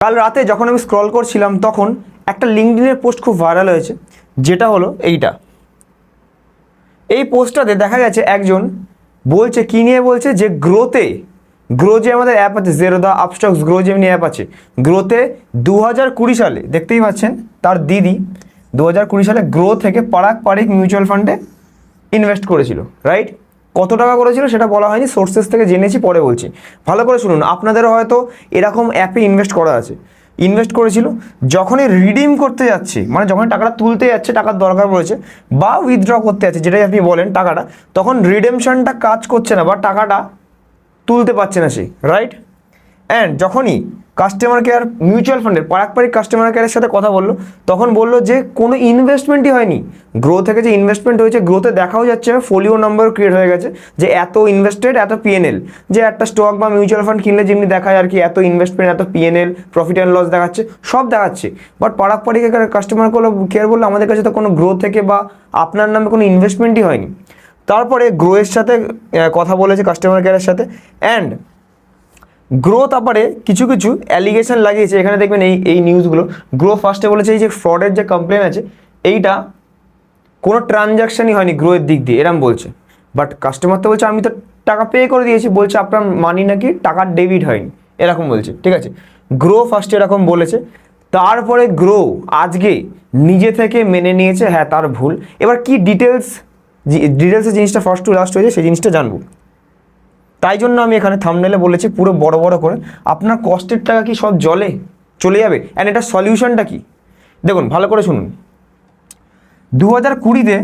কাল রাতে যখন আমি স্ক্রল করছিলাম, তখন একটা লিঙ্কডিনের পোস্ট খুব ভাইরাল হয়েছে, যেটা হলো এইটা। এই পোস্টটাতে দেখা গেছে একজন বলছে, কী নিয়ে বলছে? যে গ্রোতে গ্রো যে আমাদের অ্যাপ আছে জেরো জেরোদা আপস্টক্স গ্রো যেমনি অ্যাপ আছে গ্রোতে দু হাজার কুড়ি সালে, দেখতেই পাচ্ছেন তার দিদি দু হাজার কুড়ি সালে গ্রো থেকে পারাক পারিক মিউচুয়াল ফান্ডে ইনভেস্ট করেছিল রাইট কত টাকা করেছিল সেটা বলা হয়নি সোর্সেস থেকে জেনেছি, পরে বলছি। ভালো করে শুনুন আপনাদেরও হয়তো এরকম অ্যাপে ইনভেস্ট করা আছে। ইনভেস্ট করেছিল, যখনই রিডিম করতে যাচ্ছে মানে যখন টাকাটা তুলতে যাচ্ছে, টাকার দরকার পড়েছে, বা উইথড্র করতে যাচ্ছে, যেটাই আপনি বলেন টাকাটা, তখন রিডেমশনটা কাজ করছে না, বা টাকাটা তুলতে পারছে না সে রাইট অ্যান্ড যখনই কাস্টমার কেয়ার মিউচুয়াল ফান্ডের পারাকপারিক কাস্টমার কেয়ারের সাথে কথা বলল, তখন বলল যে কোনো ইনভেস্টমেন্টই হয়নি। গ্রো থেকে যে ইনভেস্টমেন্ট হয়েছে গ্রোতে দেখাও যাচ্ছে ফোলিও নাম্বার ক্রিয়েট হয়ে গেছে যে এত ইনভেস্টেড এত পিএনএল যে একটা স্টক বা মিউচুয়াল ফান্ড কিনলে যেমনি দেখায় আর কি, এত ইনভেস্টমেন্ট এত পিএনএল প্রফিট অ্যান্ড লস দেখাচ্ছে, সব দেখাচ্ছে। বাট পারাকপারিক কাস্টমার কেয়ার বলল আমাদের কাছে তো কোনো গ্রো থেকে বা আপনার নামে কোনো ইনভেস্টমেন্টই হয়নি। তারপরে গ্রোয়ের সাথে কথা বলেছে কাস্টমার কেয়ারের সাথে। অ্যান্ড গ্রো তারপরে কিছু কিছু অ্যালিগেশন লাগিয়েছে। এখানে দেখবেন এই এই নিউজগুলো গ্রো ফার্স্টে বলেছে, এই যে ফ্রডের যে কমপ্লেন আছে, এইটা কোনো ট্রানজ্যাকশনই হয়নি গ্রোয়ের দিক দিয়ে, এরম বলছে। বাট কাস্টমার তো বলছে, আমি তো টাকা পে করে দিয়েছি। বলছে, আপনার মানি নাকি টাকার ডেবিট হয়নি? এরকম বলছে, ঠিক আছে? গ্রো ফার্স্টে এরকম বলেছে। তারপরে গ্রো আজকে নিজে থেকে মেনে নিয়েছে হ্যাঁ তার ভুল। এবার কি ডিটেলস ডিটেলসে জিনিসটা ফার্স্ট টু লাস্ট হয়েছে, সেই জিনিসটা জানব। তাই জন্য আমি এখানে থামনেলে বলেছি পুরো বড় বড় করে। আপনার কষ্টের টাকা কি সব জলে চলে যাবে? অ্যান্ড এটা সলিউশনটা কি? দেখুন, ভালো করে শুনুন। দু হাজার কুড়িতে,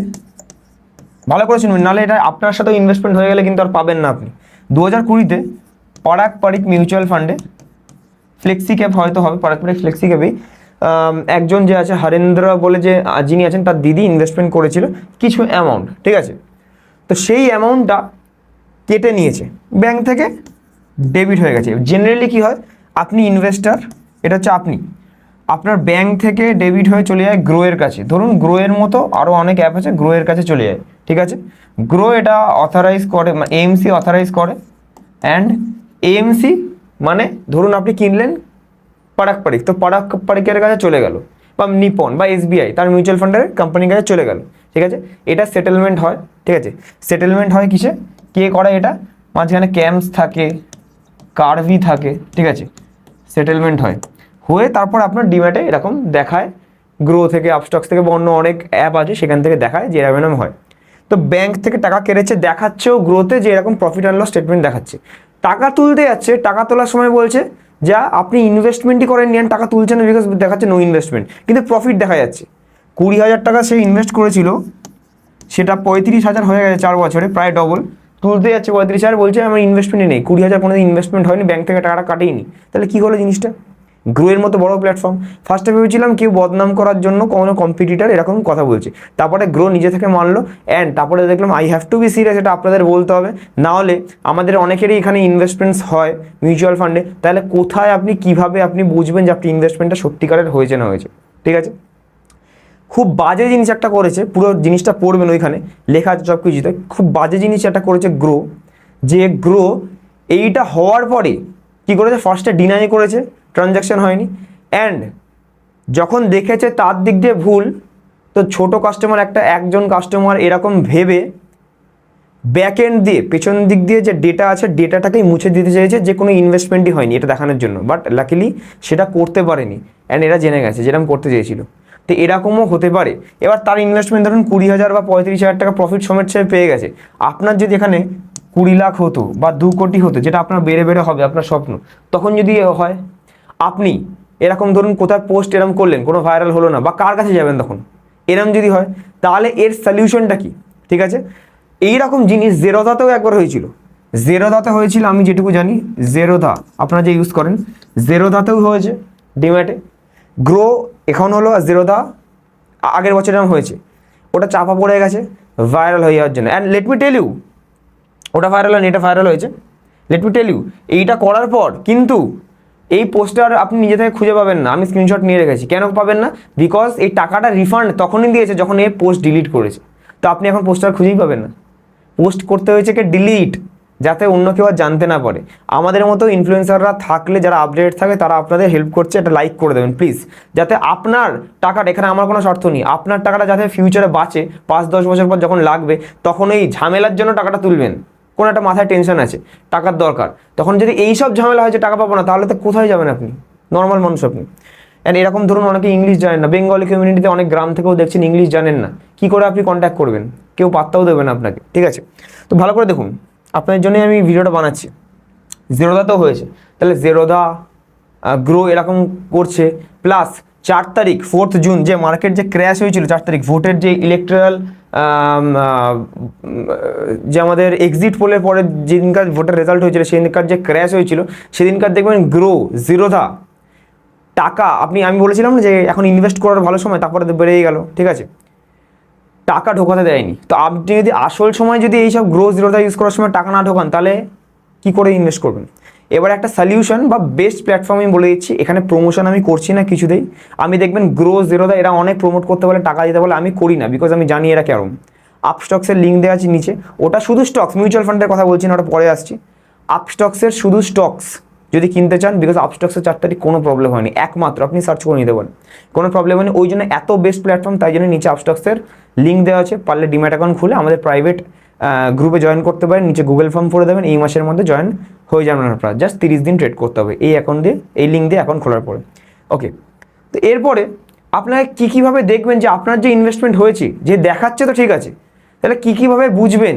ভালো করে শুনুন নাহলে এটা আপনার সাথে ইনভেস্টমেন্ট হয়ে গেলে কিন্তু আর পাবেন না আপনি। দু হাজার কুড়িতে, পারাক পারিক মিউচুয়াল ফান্ডে ফ্লেক্সি ক্যাপ হয়তো হবে, পারাক পারিক ফ্লেক্সি ক্যাপেই একজন যে আছে হরেন্দ্র বলে যে, যিনি আছেন, তার দিদি ইনভেস্টমেন্ট করেছিল কিছু অ্যামাউন্ট ঠিক আছে? তো সেই অ্যামাউন্টটা কেটে নিয়েছে। ব্যাংক থেকে ডেবিট হয়ে গেছে। জেনারেলি কি হয়? আপনি ইনভেস্টার এটা হচ্ছে আপনি। আপনার ব্যাংক থেকে ডেবিট হয়ে চলে যায় গ্রোয়ের কাছে। ধরুন গ্রোয়ের মতো আরও অনেক অ্যাপ আছে গ্রোয়ের কাছে চলে যায়। ঠিক আছে? গ্রো এটা অথরাইজ করে এএমসি অথরাইজ করে। অ্যান্ড এএমসি মানে ধরুন আপনি কিনলেন পারাক পারিক তো পারাক পারিকের কাছে চলে গেল। বা নিপন বা এসবিআই, তার মিউচুয়াল ফান্ডের কোম্পানির কাছে চলে গেল। ঠিক আছে? এটা সেটেলমেন্ট হয়। ঠিক আছে? সেটেলমেন্ট হয় কিসে? কে করে এটা? মাঝখানে ক্যাম্পস থাকে কারভি থাকে, ঠিক আছে? সেটেলমেন্ট হয়। হয়ে তারপর আপনার ডিম্যাটে এরকম দেখায় গ্রো থেকে আপস্টক্স থেকে বা অন্য অনেক অ্যাপ আছে, সেখান থেকে দেখায় যে এরকম হয়। তো ব্যাংক থেকে টাকা কেটেছে দেখাচ্ছেও গ্রোতে যে এরকম প্রফিট অ্যান্ড লস স্টেটমেন্ট দেখাচ্ছে। টাকা তুলতে যাচ্ছে, টাকা তোলার সময় বলছে, যা, আপনি ইনভেস্টমেন্টই করেন নিয়ে টাকা তুলছেন বিকজ দেখাচ্ছে নো ইনভেস্টমেন্ট কিন্তু প্রফিট দেখা যাচ্ছে। কুড়ি হাজার টাকা সে ইনভেস্ট করেছিল, সেটা পঁয়ত্রিশ হাজার হয়ে গেছে চার বছরে, প্রায় ডবল তুলতে যাচ্ছে পঁয়ত্রিশ হাজার বলছে, আমার ইনভেস্টমেন্টই নেই। কুড়ি হাজার কোনো ইনভেস্টমেন্ট হয়নি ব্যাংক থেকে টাকাটা কাটেইনি। তাহলে কী হলো জিনিসটা? গ্রোয়ের মতো বড় প্ল্যাটফর্ম ফার্স্টে ভেবেছিলাম কেউ বদনাম করার জন্য কোনো কম্পিটিটার এরকম কথা বলছে। তারপরে গ্রো নিজে থেকে মানলো অ্যান্ড তারপরে দেখলাম I have to be serious এটা আপনাদের বলতে হবে। নাহলে আমাদের অনেকেরই এখানে ইনভেস্টমেন্টস হয় মিউচুয়াল ফান্ডে তাহলে কোথায় আপনি কীভাবে আপনি বুঝবেন যে আপনি ইনভেস্টমেন্টটা সত্যিকারের হয়েছে না হয়েছে? ঠিক আছে? খুব বাজে জিনিস একটা করেছে, পুরো জিনিসটা পড়বেন ওইখানে, লেখা আছে সব কিছুতে, খুব বাজে জিনিস একটা করেছে গ্রো, যে গ্রো এইটা হওয়ার পরে কি করেছে? ফার্স্টে ডিনাই করেছে ট্রানজ্যাকশন হয়নি অ্যান্ড যখন দেখেছে তার দিক দিয়ে ভুল, তো ছোট কাস্টমার একটা একজন কাস্টমার এরকম ভেবে ব্যাক এন্ড দিয়ে, পেছন দিক দিয়ে যে ডেটা আছে ডেটাটাকেই মুছে দিতে চেয়েছে, যে কোনো ইনভেস্টমেন্টই হয়নি এটা দেখানোর জন্য বাট লাকিলি সেটা করতে পারেনি অ্যান্ড এরা জেনে গেছে যেরকম করতে চেয়েছিল। তো এরকমও হতে পারে। এবার তার ইনভেস্টমেন্ট ধরুন কুড়ি হাজার বা পঁয়ত্রিশ হাজার টাকা প্রফিট সমেত সে পেয়ে গেছে। আপনার যদি এখানে কুড়ি লাখ হতো বা দু কোটি হতো, যেটা আপনার বেড়ে বেড়ে হবে, আপনার স্বপ্ন, তখন যদি হয়, আপনি এরকম ধরুন কোথায় পোস্ট এরম করলেন, কোনো ভাইরাল হলো না, বা কার কাছে যাবেন তখন? এরম যদি হয়, তাহলে এর সলিউশনটা কি? ঠিক আছে? এই রকম জিনিস জেরোদাতেও একবার হয়েছিল। জেরোদাতে হয়েছিল, আমি যেটুকু জানি, জেরোদা, আপনারা যে ইউজ করেন, জেরোদাতেও হয়েছে, ডিম্যাটে। গ্রো এখন হলো আর জেরোদা আ- আগের বছর এরকম হয়েছে। ওটা চাপা পড়ে গেছে ভাইরাল হয়ে যাওয়ার জন্য। And let me tell you ওটা ভাইরাল হয়নি, এটা ভাইরাল হয়েছে। লেট মি টেল ইউ এইটা করার পর কিন্তু এই পোস্টার আপনি নিজে থেকে খুঁজে পাবেন না। আমি স্ক্রিনশট নিয়ে রেখেছি। কেন পাবেন না? বিকজ এই টাকাটা রিফান্ড তখনই দিয়েছে যখন এই পোস্ট ডিলিট করেছে। তো আপনি এখন পোস্টার খুঁজেই পাবেন না। পোস্ট করতে হয়েছে কে ডিলিট যাতে অন্য কেউ আর জানতে না পারে। আমাদের মতো ইনফ্লুয়েন্সাররা থাকলে, যারা আপডেট থাকে, তারা আপনাদের হেল্প করছে, এটা লাইক করে দেবেন প্লিজ যাতে আপনার টাকাটা, এখানে আমার কোনো শর্ত নেই। আপনার টাকাটা যাতে ফিউচারে বাঁচে, পাঁচ, দশ বছর পর যখন লাগবে, তখন এই ঝামেলার জন্য টাকাটা তুলবেন। কোনো একটা মাথায় টেনশন আছে, টাকার দরকার। তখন যদি এই সব ঝামেলা হয় যে টাকা পাবো না, তাহলে তো কোথায় যাবেন আপনি? নর্মাল মানুষ আপনি। অ্যান্ড এরকম ধরুন অনেকে ইংলিশ জানেন না বেঙ্গলি কমিউনিটিতে অনেক গ্রাম থেকেও দেখছেন ইংলিশ জানেন না। কী করে আপনি কন্ট্যাক্ট করবেন? কেউ পাত্তাও দেবে না আপনাকে, ঠিক আছে? তো ভালো করে দেখুন। আপনার জন্যই আমি ভিডিওটা বানাচ্ছি। জেরোদা তো হয়েছে। তাহলে জেরোদা গ্রো এরকম করছে। প্লাস চার তারিখ ফোর্থ জুন যে মার্কেট যে ক্র্যাশ হয়েছিল চার তারিখ ভোটের যে ইলেকট্রাল যে আমাদের এক্সিট পোলের পরে যেদিনকার ভোটের রেজাল্ট হয়েছিল, সেদিনকার যে ক্র্যাশ হয়েছিল, সেদিনকার দেখবেন গ্রো জিরোধা টাকা, আপনি, আমি বলেছিলাম না যে এখন ইনভেস্ট করার ভালো সময়, তারপরে বেড়েই গেল, ঠিক আছে? টাকা ঢোকাতে দেয়নি। তো আপনি যদি আসল সময় যদি এইসব গ্রো জিরোটা ইউজ করার সময় টাকা না ঢোকান, তাহলে কি করে ইনভেস্ট করবেন? এবার একটা সলিউশন বা বেস্ট প্ল্যাটফর্ম আমি বলে দিচ্ছি, এখানে প্রমোশন আমি করছি না কিছুতেই। আমি দেখবেন গ্রো জিরোদা এরা অনেক প্রমোট করতে বলে, টাকা দিতে বলে, আমি করি না বিকজ আমি জানি এরা কেরম। আপস্টক্সের লিঙ্ক দেওয়া আছে নিচে। ওটা শুধু স্টকস মিউচুয়াল ফান্ডের কথা বলছি না, ওটা পরে আসছি। আপস্টক্সের শুধু স্টকস যদি কিনতে চান বিকজ আপস্টক্সের চার কোনো প্রবলেম হয়নি। একমাত্র, আপনি সার্চ করে নিতে পারেন। কোনো প্রবলেম হয়নি। ওই জন্য এত বেস্ট প্ল্যাটফর্ম তাই জন্য নিচে আপস্টক্সের লিঙ্ক দেওয়া আছে। পারলে ডিম্যাট অ্যাকাউন্ট খুলে আমাদের প্রাইভেট গ্রুপে জয়েন করতে পারেন। নিচে গুগল ফর্ম করে দেবেন। এই মাসের মধ্যে জয়েন হয়ে যাবেন আপনারা। জাস্ট তিরিশ দিন ট্রেড করতে হবে। এই অ্যাকাউন্ট দিয়ে, এই লিঙ্ক দিয়ে অ্যাকাউন্ট খোলার পরে। ওকে তো এরপরে আপনারা কী কীভাবে দেখবেন যে আপনার যে ইনভেস্টমেন্ট হয়েছে, যে দেখাচ্ছে তো ঠিক আছে। তাহলে কী কীভাবে বুঝবেন?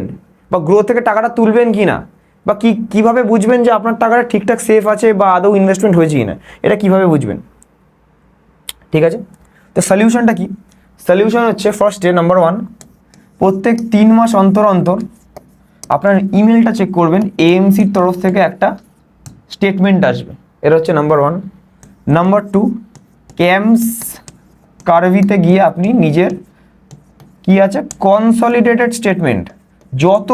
বা গ্রো থেকে টাকাটা তুলবেন কি না? বা কী, কীভাবে বুঝবেন যে আপনার টাকাটা ঠিকঠাক সেফ আছে বা আদৌ ইনভেস্টমেন্ট হয়েছে কি না এটা কীভাবে বুঝবেন? ঠিক আছে? তো সলিউশনটা কি? সলিউশন হচ্ছে ফার্স্ট ডে নাম্বার ওয়ান প্রত্যেক তিন মাস অন্তর অন্তর আপনার ইমেলটা চেক করবেন এএমসির তরফ থেকে একটা স্টেটমেন্ট আসবে। এটা হচ্ছে number one number two CAMS কার্ভিতে গিয়ে আপনি নিজের কি আছে? কনসলিডেটেড স্টেটমেন্ট যত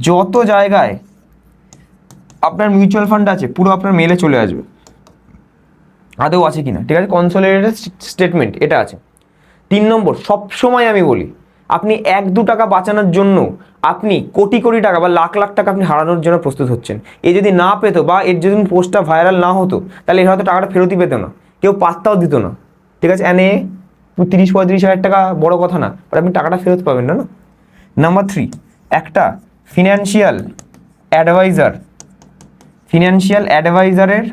যত জায়গায় আপনার মিউচুয়াল ফান্ড আছে, পুরো আপনার মেলে চলে আসবে। আদৌ আছে কিনা? ঠিক আছে? কনসলিডেটেড স্টেটমেন্ট এটা আছে। তিন নম্বর, সবসময় আমি বলি, আপনি এক, দু টাকা বাঁচানোর জন্য আপনি কোটি কোটি টাকা বা লাখ লাখ টাকা আপনি হারানোর জন্য প্রস্তুত হচ্ছেন। এ যদি না পেতো বা এর যদি পোস্টটা ভাইরাল না হতো, তাহলে এর হয়তো টাকাটা ফেরতই পেতো না। কেউ পাত্তাও দিত না। ঠিক আছে? এনে তিরিশ, পঁয়ত্রিশ হাজার টাকা বড় কথা না আপনি টাকাটা ফেরত পাবেন না না? নাম্বার থ্রি একটা ফিনান্সিয়াল অ্যাডভাইজার ফিনান্সিয়াল অ্যাডভাইজারের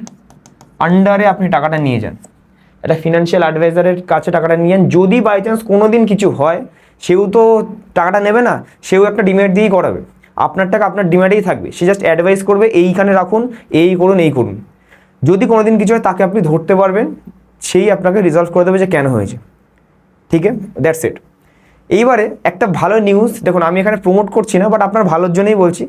আন্ডারে আপনি টাকাটা নিয়ে যান। একটা ফিনান্সিয়াল অ্যাডভাইজারের কাছে টাকাটা নিয়ে যান। যদি বাই চান্স কোনো দিন কিছু হয়, সেও তো টাকাটা নেবে না, সেও একটা ডিমেট দিয়েই করাবে। আপনার টাকা আপনার ডিমেটেই থাকবে। সে জাস্ট অ্যাডভাইস করবে, এইখানে রাখুন, এই করুন এই করুন। যদি কোনো দিন কিছু হয়, তাকে আপনি ধরতে পারবেন। সেই আপনাকে রিজলভ করে দেবে যে কেন হয়েছে। ঠিক আছে? দ্যাটস ইট এইবারে একটা ভালো নিউজ দেখুন আমি এখানে প্রমোট করছি না বাট আপনার ভালোর জন্যই বলছি।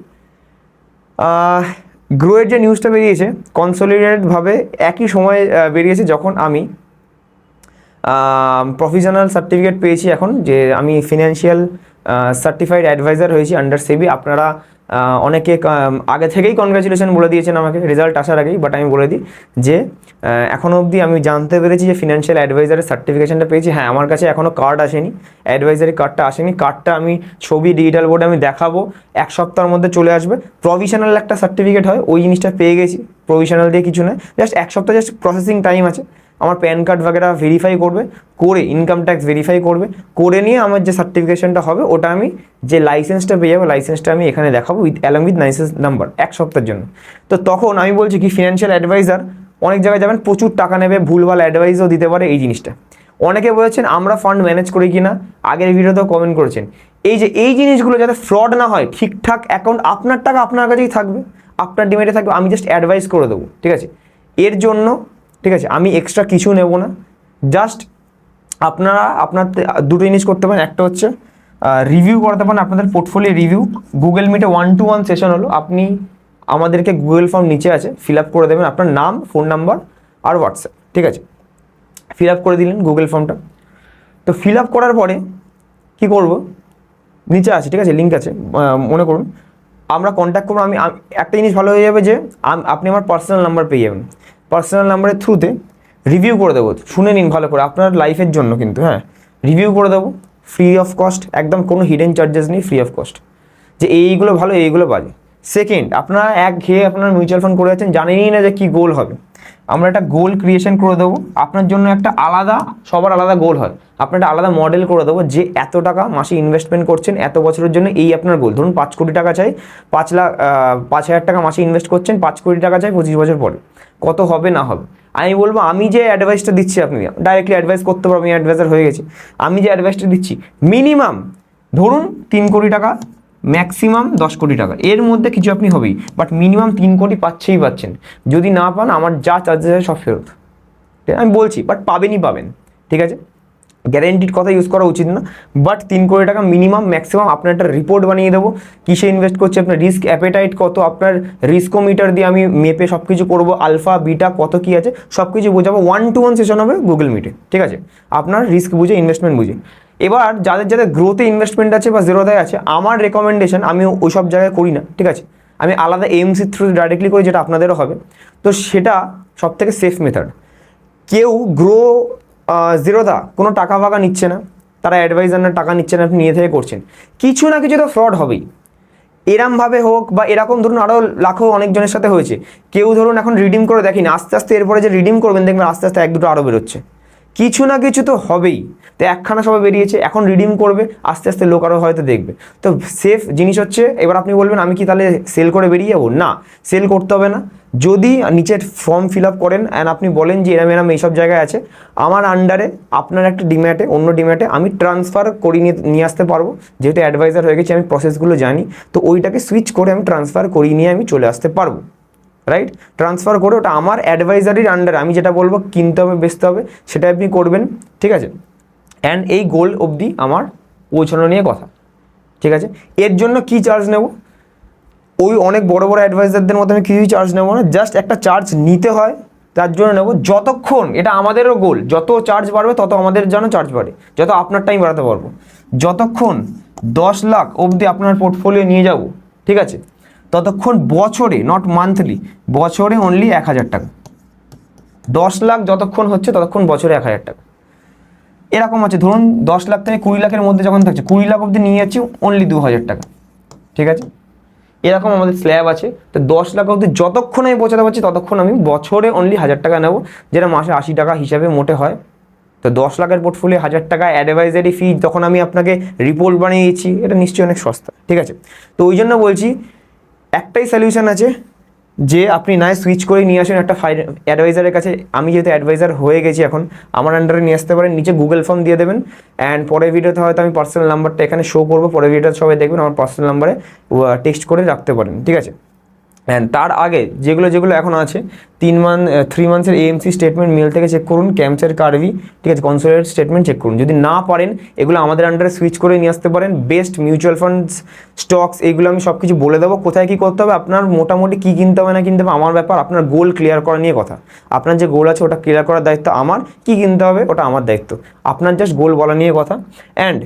গ্রোয়ের যে নিউজটা বেরিয়েছে কনসলিডেটেডভাবে একই সময়ে বেরিয়েছে যখন আমি প্রফেশনাল সার্টিফিকেট পেয়েছি এখন, যে আমি ফিনান্সিয়াল সার্টিফাইড অ্যাডভাইজার হয়েছি আন্ডার সেবি আপনারা অনেকে আগে থেকেই কনগ্রাচুলেশন বলে দিয়েছেন আমাকে রেজাল্ট আসার আগেই বাট আমি বলে দিই যে এখনও অবধি আমি জানতে পেরেছি যে ফিনান্সিয়াল অ্যাডভাইজারের সার্টিফিকেশনটা পেয়েছি। হ্যাঁ আমার কাছে এখনও কার্ড আসেনি অ্যাডভাইজারি কার্ডটা আসেনি। কার্ডটা আমি ছবি ডিজিটাল বোর্ডে আমি দেখাবো, এক সপ্তাহের মধ্যে চলে আসবে। প্রভিশনাল একটা সার্টিফিকেট হয়, ওই জিনিসটা পেয়ে গেছি। প্রভিশনাল দিয়ে কিছু নয় জাস্ট এক সপ্তাহ জাস্ট প্রসেসিং টাইম আছে। আমার প্যান কার্ড বাগেরা ভেরিফাই করবে, করে ইনকাম ট্যাক্স ভেরিফাই করবে, করে নিয়ে আমার যে সার্টিফিকেশনটা হবে, ওটা আমি যে লাইসেন্সটা পেয়ে যাব লাইসেন্সটা আমি এখানে দেখাবো with along with licence number এক সপ্তাহের জন্য। তো তখন আমি বলছি কি ফিনান্সিয়াল অ্যাডভাইজার অনেক জায়গায় যাবেন, প্রচুর টাকা নেবে, ভুলভাল অ্যাডভাইসও দিতে পারে এই জিনিসটা। অনেকে বলেছেন, আমরা ফান্ড ম্যানেজ করি কি না আগের ভিডিওতেও কমেন্ট করেছেন। এই যে, এই জিনিসগুলো যাতে ফ্রড না হয়, ঠিকঠাক অ্যাকাউন্ট আপনার টাকা আপনার কাছেই থাকবে, আপনার ডিমেটে থাকবে, আমি জাস্ট অ্যাডভাইস করে দেবো, ঠিক আছে? এর জন্য ঠিক আছে? আমি এক্সট্রা কিছু নেব না। জাস্ট আপনারা, আপনার দুটো জিনিস করতে পারেন। একটা হচ্ছে রিভিউ করাতে পারেন আপনাদের পোর্টফোলিও রিভিউ গুগল মিটে ওয়ান টু ওয়ান সেশন হলো। আপনি আমাদেরকে গুগল ফর্ম নিচে আছে। ফিল আপ করে দেবেন আপনার নাম ফোন নাম্বার আর হোয়াটসঅ্যাপ ঠিক আছে? ফিল আপ করে দিলেন গুগল ফর্মটা তো ফিল আপ করার পরে কি করব? নিচে আছে, ঠিক আছে? লিঙ্ক আছে। মনে করুন। আমরা কন্ট্যাক্ট করব। আমি একটা জিনিস ভালো হয়ে যাবে যে আপনি আমার পার্সোনাল নাম্বার পেয়ে যাবেন। পার্সোনাল নাম্বারের থ্রুতে রিভিউ করে দেবো। শুনে নিন ভালো করে। আপনার লাইফের জন্য কিন্তু হ্যাঁ। রিভিউ করে দেবো। ফ্রি অফ কস্ট একদম কোনো হিডেন চার্জেস নেই ফ্রি অফ কস্ট যে এইগুলো ভালো, এইগুলো বাজে। সেকেন্ড আপনারা এক ঘেয়ে আপনারা মিউচুয়াল ফান্ড করে যাচ্ছেন, জানেনই না যে কী গোল হবে। আমরা একটা গোল ক্রিয়েশন করে দেবো। আপনার জন্য একটা আলাদা, সবার আলাদা গোল হয়। আপনার একটা আলাদা মডেল করে দেবো যে এত টাকা মাসে ইনভেস্টমেন্ট করছেন, এত বছরের জন্য এই আপনার গোল ধরুন, পাঁচ কোটি টাকা চাই, পাঁচ লাখ পাঁচ হাজার টাকা মাসে ইনভেস্ট করছেন, পাঁচ কোটি টাকা চাই পঁচিশ বছর পরে। কত হবে না হবে। আমি বলব, আমি যে অ্যাডভাইসটা দিচ্ছি আপনি ডাইরেক্টলি অ্যাডভাইস করতে পারব, আমি অ্যাডভাইসার হয়ে গেছি। আমি যে অ্যাডভাইসটা দিচ্ছি মিনিমাম ধরুন তিন কোটি টাকা ম্যাক্সিমাম দশ কোটি টাকা। এর মধ্যে কিছু আপনি হবেই বাট মিনিমাম তিন কোটি পাচ্ছেই পাচ্ছেন। যদি না পান, আমার যা চার্জেস আছে সব ফেরত? আমি বলছি বাট পাবেনই পাবেন। ঠিক আছে? গ্যারেন্টিড কথা ইউজ করা উচিত না। বাট তিন কোটি টাকা মিনিমাম ম্যাক্সিমাম আপনার একটা রিপোর্ট বানিয়ে দেবো। কিসে ইনভেস্ট করছে, আপনার রিস্ক অ্যাপেটাইট কত, আপনার রিস্কোমিটার দিয়ে আমি মেপে সব কিছু করব আলফা বিটা কত কী আছে সব কিছু বোঝাবো। ওয়ান টু ওয়ান সেশন হবে গুগল মিটে ঠিক আছে? আপনার রিস্ক বুঝে ইনভেস্টমেন্ট বুঝে। এবার যাদের যাদের গ্রোথে ইনভেস্টমেন্ট আছে বা জিরোদায় আছে, আমার রেকমেন্ডেশন আমি ওই সব জায়গায় করি না, ঠিক আছে? আমি আলাদা এমসির থ্রু ডাইরেক্টলি করি, যেটা আপনাদেরও হবে। তো সেটা সব থেকে সেফ মেথড কেউ গ্রো জিরোদা কোনো টাকা ফাঁকা নিচ্ছে না। তারা অ্যাডভাইজার না টাকা নিচ্ছে না, আপনি নিয়ে থেকে করছেন। কিছু না কিছু তো ফ্রড হবেই। এরমভাবে হোক বা এরকম ধরুন আরও লাখো অনেকজনের সাথে হয়েছে। কেউ ধরুন এখন রিডিম করে দেখিনি, আস্তে আস্তে এরপরে যে রিডিম করবেন, দেখবেন আস্তে আস্তে এক দুটো আরও বেরোচ্ছে। কিছু না কিছু তো হবেই। তো একখানা সবাই বেরিয়েছে, এখন রিডিম করবে, আস্তে আস্তে লোক আরও হয়তো দেখবে। তো সেফ জিনিস হচ্ছে, এবার আপনি বলবেন, আমি কি তাহলে সেল করে বেরিয়ে যাব? না সেল করতে হবে না। যদি নিচের ফর্ম ফিল আপ করেন অ্যান্ড আপনি বলেন যে এরম এরম এইসব জায়গায় আছে, আমার আন্ডারে আপনার একটা ডিম্যাটে অন্য ডিম্যাটে আমি ট্রান্সফার নিয়ে নিয়ে আসতে পারব। যেহেতু অ্যাডভাইজার হয়ে গেছে, আমি প্রসেসগুলো জানি, তো ওইটাকে সুইচ করে আমি ট্রান্সফার করিয়ে নিয়ে আমি চলে আসতে পারব। রাইট ট্রান্সফার করে ওটা আমার অ্যাডভাইজারির আন্ডারে আমি যেটা বলব, কিনতে হবে, বেচতে হবে, সেটা আপনি করবেন, ঠিক আছে? অ্যান্ড এই গোল অবধি আমার পৌঁছানো নিয়ে কথা, ঠিক আছে? এর জন্য কি চার্জ নেব? ওই অনেক বড় বড় অ্যাডভাইজারদের মতো আমি কিছুই চার্জ নেব না জাস্ট একটা চার্জ নিতে হয়, তার জন্য নেব যতক্ষণ, এটা আমাদেরও গোল যত চার্জ বাড়বে, তত আমাদের যেন চার্জ বাড়ে, যত আপনার টাইম বাড়াতে পারব। যতক্ষণ দশ লাখ অবধি আপনার পোর্টফোলিও নিয়ে যাব, ঠিক আছে? ততক্ষণ বছরে নট মান্থলি বছরে অনলি এক হাজার টাকা। দশ লাখ যতক্ষণ হচ্ছে ততক্ষণ বছরে এক হাজার টাকা। এরকম আছে ধরুন দশ লাখ থেকে কুড়ি লাখের মধ্যে যখন থাকছে, কুড়ি লাখ অবধি নিয়ে যাচ্ছি অনলি দু হাজার টাকা। ঠিক আছে? এরকম আমাদের স্ল্যাব আছে। তো দশ লাখ অবধি যতক্ষণ আমি পৌঁছাতে পারছি ততক্ষণ আমি বছরে অনলি হাজার টাকা নেব, যেটা মাসে আশি টাকা হিসাবে মোটে হয়। তো দশ লাখের পোর্টফোলিও হাজার টাকা অ্যাডভাইজারি ফি তখন আমি আপনাকে রিপোর্ট বানিয়ে দিচ্ছি এটা নিশ্চয়ই অনেক সস্তা। ঠিক আছে? তো ওই জন্য বলছি একটাই সলিউশন আছে যে আপনি নয় সুইচ করে নিয়ে আসেন একটা ফাই অ্যাডভাইজারের কাছে। আমি যেহেতু অ্যাডভাইজার হয়ে গেছি এখন, আমার আন্ডারে নিয়ে আসতে পারেন, নিচে গুগল ফর্ম দিয়ে দেবেন। অ্যান্ড পরের ভিডিওতে হয়তো আমি পার্সোনাল নাম্বারটা এখানে শো করব, পরের ভিডিওটা সবাই দেখবেন, আমার পার্সোনাল নাম্বারে টেক্সট করে রাখতে পারেন, ঠিক আছে? তার আগে যেগুলো যেগুলো এখন আছে, তিন মান্থ থ্রি মান্থসের এএমসি স্টেটমেন্ট মেল থেকে চেক করুন ক্যাম্পসের কার্ভি ঠিক আছে কনসোলিডেট স্টেটমেন্ট চেক করুন। যদি না পারেন, এগুলো আমাদের আন্ডারে সুইচ করে নিয়ে আসতে পারেন। বেস্ট মিউচুয়াল ফান্ডস স্টকস এগুলো আমি সব কিছু বলে দেবো। কোথায় কী করতে হবে? আপনার মোটামুটি কী কিনতে হবে না কিনতে হবে, আমার ব্যাপার, আপনার গোল ক্লিয়ার করা নিয়ে কথা। আপনার যে গোল আছে, ওটা ক্লিয়ার করার দায়িত্ব আমার। কী কিনতে হবে? ওটা আমার দায়িত্ব। আপনার জাস্ট গোল বলা নিয়ে কথা। অ্যান্ড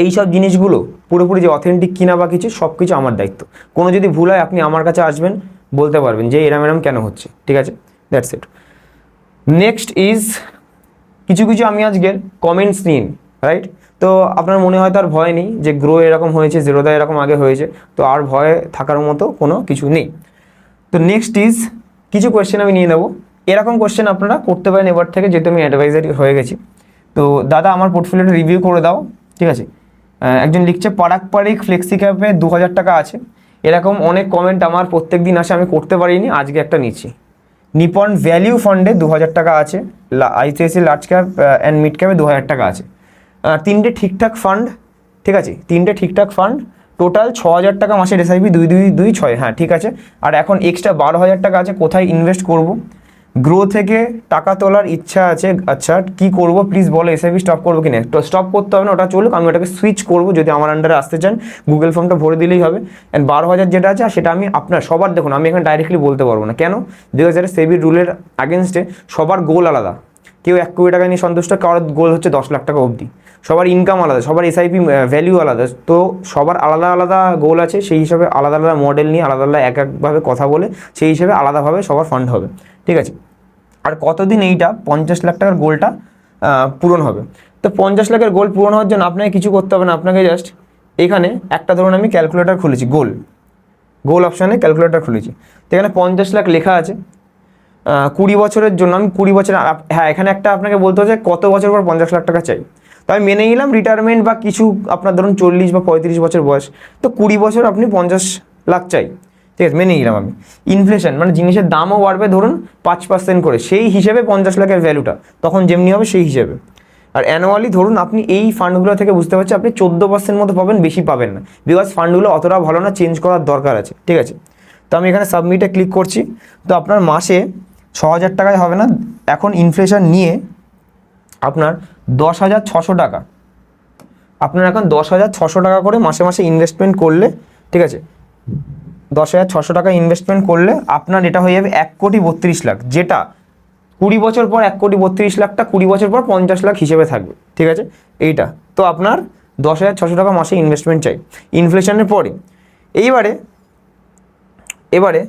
এই সব জিনিসগুলো পুরোপুরি যে অথেন্টিক কিনা বা কিছু সব কিছু আমার দায়িত্ব। কোনো যদি ভুল হয়, আপনি আমার কাছে আসবেন, বলতে পারবেন যে এরম এরম কেন হচ্ছে, ঠিক আছে? দ্যাটস ইট নেক্সট ইজ কিছু কিছু আমি আজকের কমেন্টস নিন রাইট তো আপনার মনে হয় তার ভয় নেই যে গ্রো এরকম হয়েছে জিরোদা এরকম আগে হয়েছে, তো আর ভয় থাকার মতো কোনো কিছু নেই। তো নেক্সট ইজ কিছু কোয়েশ্চেন আমি নিয়ে নেব। এরকম কোয়েশ্চেন আপনারা করতে পারেন এবার থেকে, যেহেতু আমি অ্যাডভাইজারি হয়ে গেছি। তো দাদা, আমার পোর্টফোলিওটা রিভিউ করে দাও, ঠিক আছে? একজন লিখছে, পারাক পারিক, ফ্লেক্সি ক্যাপে দু হাজার টাকা আছে। এরকম অনেক কমেন্ট আমার প্রত্যেক দিন আসে, আমি করতে পারিনি, আজকে একটা নিচ্ছি। নিপন ভ্যালিউ ফান্ডে দু হাজার টাকা আছে ICICI large cap and mid ক্যাপে দু হাজার টাকা আছে। তিনটে ঠিকঠাক ফান্ড ঠিক আছে? তিনটে ঠিকঠাক ফান্ড টোটাল ছ হাজার টাকা মাসের এসআইপি দুই দুই দুই, ছয় হ্যাঁ ঠিক আছে? আর এখন এক্সট্রা বারো হাজার টাকা আছে, কোথায় ইনভেস্ট করব? গ্রো থেকে টাকা তোলার ইচ্ছা আছে আচ্ছা কি করব? প্লিজ বলো এসআইপি স্টপ করব কি না? তো স্টপ করতে হবে না, ওটা চলুক, আমি ওটাকে সুইচ করব, যদি আমার আন্ডারে আসতে চান গুগল ফর্মটা ভরে দিলেই হবে। অ্যান্ড বারো হাজার যেটা আছে, আর সেটা আমি আপনার, সবার দেখুন, আমি এখানে ডাইরেক্টলি বলতে পারব না। কেন? দু হাজার সেবির রুলের আগেনস্টে সবার গোল আলাদা। কেউ এক কোটি টাকা নিয়ে সন্তুষ্ট, কারোর গোল হচ্ছে দশ লাখ টাকা অবধি। সবার ইনকাম আলাদা, সবার এসআইপি ভ্যালু আলাদা। তো সবার আলাদা আলাদা গোল আছে, সেই হিসাবে আলাদা আলাদা মডেল নিয়ে আলাদা আলাদা এক একভাবে কথা বলে, সেই হিসাবে আলাদাভাবে সবার ফান্ড হবে। ঠিক আছে? আর কতদিন এইটা? পঞ্চাশ লাখ টাকার গোলটা পূরণ হবে। তো পঞ্চাশ লাখের গোল পূরণ হওয়ার জন্য আপনাকে কিছু করতে হবে না। আপনাকে জাস্ট এখানে একটা ধরুন আমি ক্যালকুলেটর খুলেছি, গোল। গোল অপশানে ক্যালকুলেটর খুলেছি। তো এখানে পঞ্চাশ লাখ লেখা আছে। কুড়ি বছরের জন্য আমি কুড়ি বছর হ্যাঁ এখানে একটা আপনাকে বলতে হচ্ছে কত বছর পর পঞ্চাশ লাখ টাকা চাই। তো আমি মেনে নিলাম রিটায়ারমেন্ট বা কিছু আপনার ধরুন চল্লিশ বা পঁয়ত্রিশ বছর বয়স। তো কুড়ি বছর আপনি পঞ্চাশ লাখ চাই। ঠিক আছে মেনে নিলাম আমি। ইনফ্লেশন মানে জিনিসের দামও বাড়বে, ধরুন পাঁচ পার্সেন্ট করে। সেই হিসেবে পঞ্চাশ লাখের ভ্যালুটা তখন যেমনি হবে সেই হিসেবে। আর অ্যানুয়ালি ধরুন আপনি এই ফান্ডগুলো থেকে বুঝতে পারছেন, আপনি চোদ্দ পার্সেন্ট মতো পাবেন, বেশি পাবেন না। বিকজ ফান্ডগুলো অতটা ভালো না চেঞ্জ করার দরকার আছে, ঠিক আছে? তো আমি এখানে সাবমিটে ক্লিক করছি। তো আপনার মাসে ছ হাজার টাকায় হবে না। এখন ইনফ্লেশন নিয়ে আপনার দশ হাজার ছশো টাকা। আপনার এখন দশ হাজার ছশো টাকা করে মাসে মাসে ইনভেস্টমেন্ট করলে, ঠিক আছে? দশ হাজার ছশো টাকা ইনভেস্টমেন্ট করলে আপনার এটা হয়ে যাবে এক কোটি বত্রিশ লাখ। যেটা কুড়ি বছর পর এক কোটি বত্রিশ লাখটা কুড়ি বছর পর পঞ্চাশ লাখ হিসেবে থাকবে, ঠিক আছে? এইটা। তো আপনার দশ হাজার ছশো টাকা মাসে ইনভেস্টমেন্ট চাই। ইনফ্লেশনের পরে, এইবারে, এবারে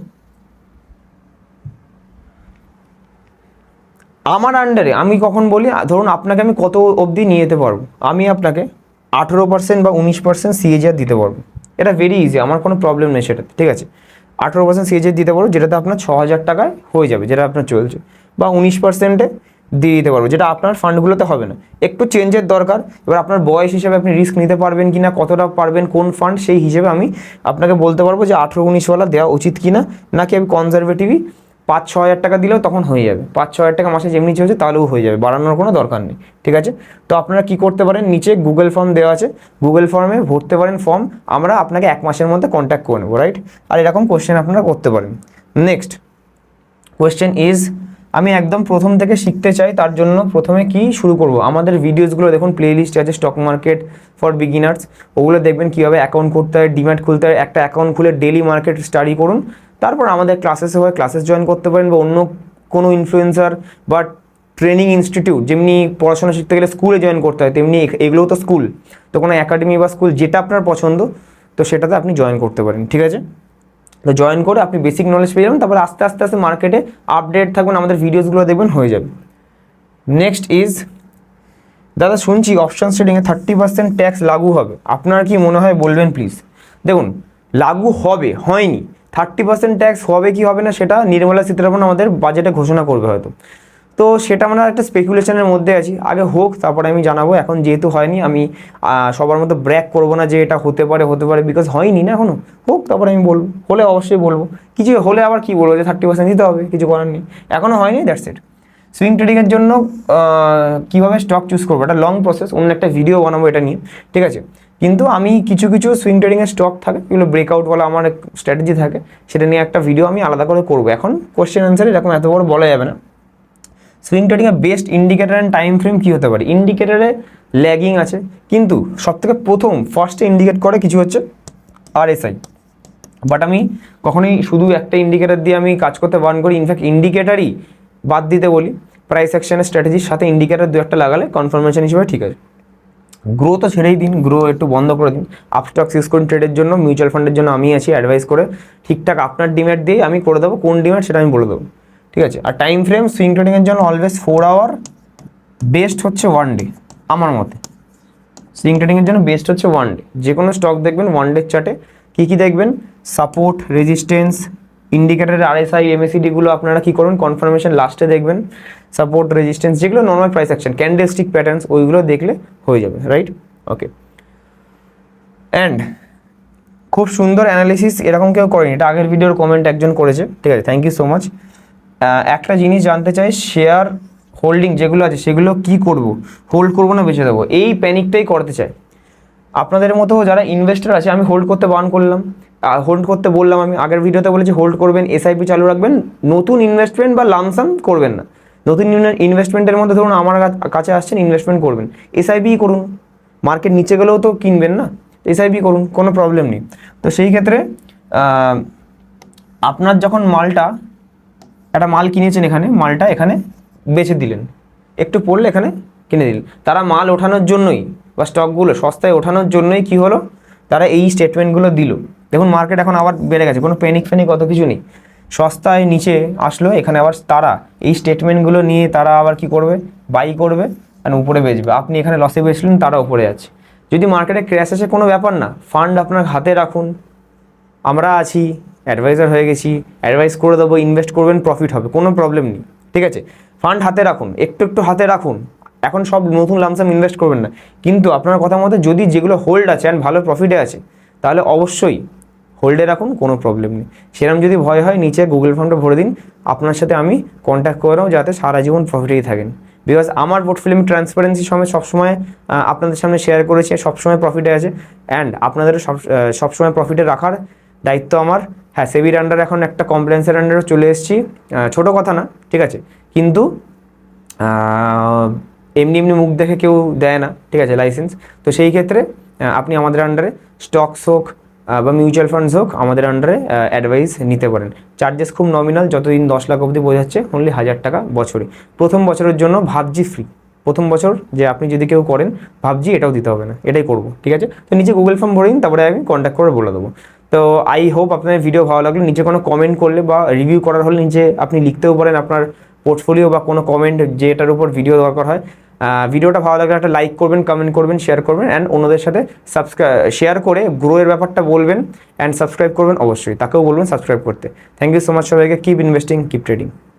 আমার আন্ডারে আমি কখন বলি, ধরুন আপনাকে আমি কত অবধি নিয়ে যেতে পারব? আমি আপনাকে আঠেরো পার্সেন্ট বা উনিশ পার্সেন্ট সিএজিআর দিতে পারব। এটা ভেরি ইজি আমার কোনো প্রবলেম নেই সেটাতে, ঠিক আছে? আঠেরো পার্সেন্ট সিএজি দিতে পারব যেটাতে আপনার ছ হাজার টাকায় হয়ে যাবে, যেটা আপনার চলছে। বা উনিশ পার্সেন্টে দিয়ে দিতে পারব, যেটা আপনার ফান্ডগুলোতে হবে না। একটু চেঞ্জের দরকার, এবার আপনার বয়স হিসেবে আপনি রিস্ক নিতে পারবেন কি না কতটা পারবেন, কোন ফান্ড সেই হিসেবে আমি আপনাকে বলতে পারব যে আঠেরো উনিশওয়ালা দেওয়া উচিত কি না নাকি আমি কনজারভেটিভই পাঁচ ছ হাজার টাকা দিলেও তখন হয়ে যাবে। পাঁচ ছ হাজার টাকা মাসে যেমনি চলছে তাহলেও হয়ে যাবে, বাড়ানোর কোনো দরকার নেই, ঠিক আছে? তো আপনারা কি করতে পারেন? নিচে গুগল ফর্ম দেওয়া আছে। গুগল ফর্মে ভরতে পারেন ফর্ম আমরা আপনাকে এক মাসের মধ্যে কন্ট্যাক্ট করে নেব রাইট আর এরকম কোশ্চেন আপনারা করতে পারেন। নেক্সট কোয়েশ্চেন ইজ আমি একদম প্রথম থেকে শিখতে চাই, তার জন্য প্রথমে কি শুরু করব? আমাদের ভিডিওসগুলো দেখুন প্লেলিস্ট আছে স্টক মার্কেট ফর বিগিনার্স ওগুলো দেখবেন কীভাবে অ্যাকাউন্ট করতে হয় ডিম্যাট খুলতে হয়, একটা অ্যাকাউন্ট খুলে ডেলি মার্কেট স্টাডি করুন তারপর আমাদের ক্লাসেসে হয় ক্লাসেস জয়েন করতে পারেন বা অন্য কোনো ইনফ্লুয়েন্সার বা ট্রেনিং ইনস্টিটিউট যেমনি পড়াশোনা শিখতে গেলে স্কুলে জয়েন করতে হয়, তেমনি এগুলোও তো স্কুল তো কোনো একাডেমি বা স্কুল যেটা আপনার পছন্দ, তো সেটাতে আপনি জয়েন করতে পারেন, ঠিক আছে? তো জয়েন করে আপনি বেসিক নলেজ পেয়ে যাবেন, তারপরে আস্তে আস্তে আস্তে মার্কেটে আপডেট থাকবেন আমাদের ভিডিওসগুলো দেখবেন, হয়ে যাবে। নেক্সট ইজ দাদা শুনছি অপশন ট্রেডিংয়ে থার্টি পার্সেন্ট ট্যাক্স লাগু হবে। আপনার কি মনে হয় বলবেন প্লিজ দেখুন, লাগু হবে, হয়নি। থার্টি পার্সেন্ট ট্যাক্স হবে কি হবে না সেটা নির্মলা সীতারামন আমাদের বাজেটে ঘোষণা করবে হয়তো। তো সেটা আমরা একটা স্পেকুলেশনের মধ্যে আছি। আগে হোক, তারপরে আমি জানাব। এখন যেহেতু হয়নি, আমি সবার মতো ব্র্যাক করব না যে এটা হতে পারে হতে পারে বিকজ হয়নি না এখনও হোক, তারপরে আমি বলব। হলে অবশ্যই বলব। কিছু হলে আবার কি বলব যে থার্টি পার্সেন্ট দিতে হবে, কিছু করার নেই। এখনও হয়নি দ্যাটস ইট সুইং ট্রেডিংয়ের জন্য কীভাবে স্টক চুজ করব? এটা লং প্রসেস অন্য একটা ভিডিও বানাবো এটা নিয়ে। ঠিক আছে? কিন্তু আমি কিছু কিছু সুইং ট্রেডিংয়ের স্টক থাকে, এগুলো ব্রেকআউট বলা আমার স্ট্র্যাটেজি থাকে, সেটা নিয়ে একটা ভিডিও আমি আলাদা করে করব। এখন কোশ্চেন অ্যান্সার এরকম এত বড় বলা যাবে না। Swing ট্রেডিংয়ের best indicator and time frame কী হতে পারে? ইন্ডিকেটারে ল্যাগিং আছে, কিন্তু সবথেকে প্রথম ফার্স্টে ইন্ডিকেট করে কিছু হচ্ছে আরএসআই বাট আমি কখনোই শুধু একটা ইন্ডিকেটার দিয়ে আমি কাজ করতে বারণ করি ইনফ্যাক্ট ইন্ডিকেটারই বাদ দিতে বলি। প্রাইস অ্যাকশনের স্ট্র্যাটেজির সাথে ইন্ডিকেটার দু একটা লাগালে কনফার্মেশন হিসেবে ঠিক আছে। গ্রো তো ছেড়েই দিন গ্রো একটু বন্ধ করে দিন। আপস্টক ইউজ করুন ট্রেডের জন্য মিউচুয়াল ফান্ডের জন্য আমি আছি অ্যাডভাইস করে ঠিকঠাক আপনার ডিম্যাট দিয়ে আমি করে দেবো, কোন ডিম্যাট সেটা আমি বলে দেবো। ঠিক আছে? আর টাইম ফ্রেম সুইং ট্রেডিংয়ের জন্য অলওয়েজ ফোর আওয়ার বেস্ট হচ্ছে ওয়ান ডে আমার মতে। সুইং ট্রেডিংয়ের জন্য বেস্ট হচ্ছে ওয়ান ডে যে কোনো স্টক দেখবেন ওয়ান ডে চার্টে কী কী দেখবেন? সাপোর্ট রেজিস্ট্যান্স ইন্ডিকেটারের আরএসআই এমএসিডিগুলো আপনারা কী করুন? কনফার্মেশন লাস্টে দেখবেন। সাপোর্ট রেজিস্ট্যান্স যেগুলো normal price action candlestick patterns ওইগুলো দেখলে হয়ে যাবে রাইট ওকে অ্যান্ড খুব সুন্দর অ্যানালিসিস এরকম কেউ করেনি। এটা আগের ভিডিওর কমেন্ট একজন করেছে। ঠিক আছে থ্যাংক ইউ সো মাচ একটা জিনিস জানতে চাই শেয়ার হোল্ডিং যেগুলো আছে, সেগুলো কি করব? হোল্ড করব না বেঁচে দেবো? এই প্যানিকটাই করতে চাই। আপনাদের মতো যারা ইনভেস্টর আছে, আমি হোল্ড করতে বান করলাম। হোল্ড করতে বললাম আমি, আগের ভিডিওতে বলেছি হোল্ড করবেন এসআইপি চালু রাখবেন, নতুন ইনভেস্টমেন্ট বা লামসাম করবেন না। নতুন ইনভেস্টমেন্টের মধ্যে ধরুন আমার কাছে আসছেন ইনভেস্টমেন্ট করবেন। এসআইপি করুন। মার্কেট নিচে গেলেও তো কিনবেন না। এসআইপি করুন, কোনো প্রবলেম নেই। তো সেই ক্ষেত্রে আপনার যখন মালটা, একটা মাল কিনেছেন এখানে, মালটা এখানে বেচে দিলেন। একটু পড়লে এখানে কিনে দিলেন। তারা মাল ওঠানোর জন্যই বা স্টকগুলো সস্তায় ওঠানোর জন্যই কি হলো? তারা এই স্টেটমেন্টগুলো দিল। দেখুন মার্কেট এখন আবার বেড়ে গেছে, কোনো প্যানিক ফ্যানিক অত কিছু নেই। সস্তায় নিচে আসলো, এখানে আবার তারা, এই স্টেটমেন্টগুলো নিয়ে তারা আবার কি করবে? বাই করবে আর উপরে বেচবে। আপনি এখানে লসে বেচলেন, তারা উপরে আছে। যদি মার্কেটে ক্র্যাশ আসে, কোনো ব্যাপার না। ফান্ড আপনার হাতে রাখুন। আমরা আছি অ্যাডভাইজার হয়ে গেছি অ্যাডভাইস করে দেবো ইনভেস্ট করবেন প্রফিট হবে, কোনো প্রবলেম নেই। ঠিক আছে? ফান্ড হাতে রাখুন, একটু একটু হাতে রাখুন। এখন সব নতুন লামসাম ইনভেস্ট করবেন না। কিন্তু আপনার কথা মতো যদি যেগুলো হোল্ড আছে অ্যান্ড ভালো প্রফিটে আছে, তাহলে অবশ্যই হোল্ডে রাখুন, কোনো প্রবলেম নেই। সেরকম যদি ভয় হয়, নিচে গুগল ফর্মটা ভরে দিন। আপনার সাথে আমি কন্ট্যাক্ট করে যাতে সারা জীবন প্রফিটেই থাকেন। বিকজ আমার পোর্টফোলিও আমি ট্রান্সপারেন্সি সময় সবসময় আপনাদের সামনে শেয়ার করেছি সবসময় প্রফিটে আছে। অ্যান্ড আপনাদেরও সব সবসময় প্রফিটে রাখার দায়িত্ব আমার। হ্যাঁ সেবির আন্ডার এখন একটা কমপ্লেন্সের আন্ডারও চলে এসেছি। ছোটো কথা না, ঠিক আছে? কিন্তু এমনি এমনি মুখ দেখে কেউ দেয় না, ঠিক আছে লাইসেন্স তো সেই ক্ষেত্রে আপনি আমাদের আন্ডারে স্টকস হোক বা মিউচুয়াল ফান্ডস হোক, আমাদের আন্ডারে অ্যাডভাইস নিতে পারেন। চার্জেস খুব নমিনাল যতদিন দশ লাখ অবধি বোঝাচ্ছে অনলি হাজার টাকা বছরে। প্রথম বছরের জন্য ভাবজি ফ্রি প্রথম বছর যে আপনি যদি কেউ করেন ভাবজি এটাও দিতে হবে না, এটাই করব, ঠিক আছে? তো নিচে গুগল ফর্ম ভরে দিন তারপরে আমি কন্ট্যাক্ট করে বলে দেবো। তো আই হোপ আপনার ভিডিও ভালো লাগলে। নিচে কোনো কমেন্ট করলে বা রিভিউ করার হলে নিচে আপনি লিখতেও পারেন আপনার পোর্টফোলিও বা কোনো কমেন্ট যেটার উপর ভিডিও দরকার হয়। ভিডিওটা ভালো লাগলে একটা লাইক করবেন কমেন্ট করবেন শেয়ার করবেন অ্যান্ড অন্যদের সাথে সাবস্ক্রাই শেয়ার করে গ্রোয়ের ব্যাপারটা বলবেন অ্যান্ড সাবস্ক্রাইব করবেন, অবশ্যই। তাকেও বলবেন সাবস্ক্রাইব করতে। থ্যাংক ইউ সো মাচ সবাইকে। Keep investing keep trading